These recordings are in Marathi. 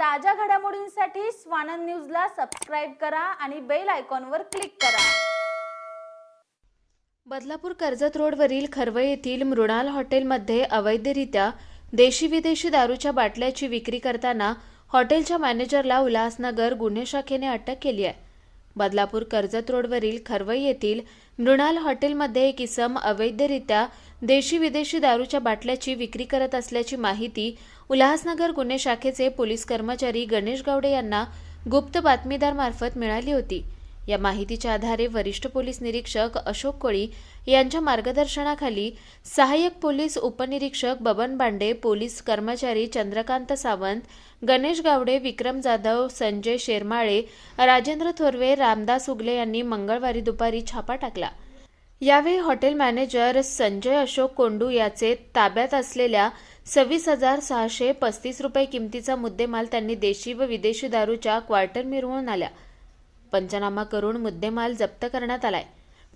ताज्या घडामोडींसाठी स्वानंद न्यूजला सबस्क्राईब करा आणि बेल आयकॉनवर क्लिक करा. बदलापूर कर्जत रोडवरील खरवई येथील मृणाल हॉटेलमध्ये अवैधरित्या देशी विदेशी दारूच्या बाटल्याची विक्री करताना हॉटेलच्या मॅनेजरला उल्हासनगर गुन्हे शाखेने अटक केली आहे. बदलापूर कर्जत रोडवरील खरवई येथील मृणाल हॉटेलमध्ये एक इसम अवैधरित्या देशी विदेशी दारूच्या बाटल्याची विक्री करत असल्याची माहिती उल्हासनगर गुन्हे शाखेचे पोलीस कर्मचारी गणेश गावडे यांना गुप्त बातमीदारमार्फत मिळाली होती. या माहितीच्या आधारे वरिष्ठ पोलीस निरीक्षक अशोक कोळी यांच्या मार्गदर्शनाखाली सहाय्यक पोलीस उपनिरीक्षक बबन बांडे पोलीस कर्मचारी चंद्रकांत सावंत गणेश गावडे विक्रम जाधव संजय शेरमाळे राजेंद्र थोरवे रामदास उगले यांनी मंगळवारी दुपारी छापा टाकला. यावेळी हॉटेल मॅनेजर संजय अशोक कोंडू याचे ताब्यात असलेल्या सव्वीस हजार सहाशे पस्तीस रुपये किमतीचा मुद्देमाल त्यांनी देशी व विदेशी दारूच्या क्वार्टर मिरवून आल्या. पंचनामा करून मुद्देमाल जप्त करण्यात आलाय.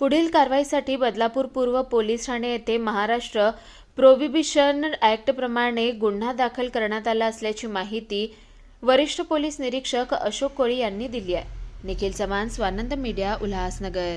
पुढील कारवाईसाठी बदलापूर पूर्व पोलीस ठाणे येथे महाराष्ट्र प्रोहिबिशन ॲक्टप्रमाणे गुन्हा दाखल करण्यात आला असल्याची माहिती वरिष्ठ पोलीस निरीक्षक अशोक कोळी यांनी दिली आहे. निखिल चव्हाण स्वानंद मीडिया उल्हासनगर.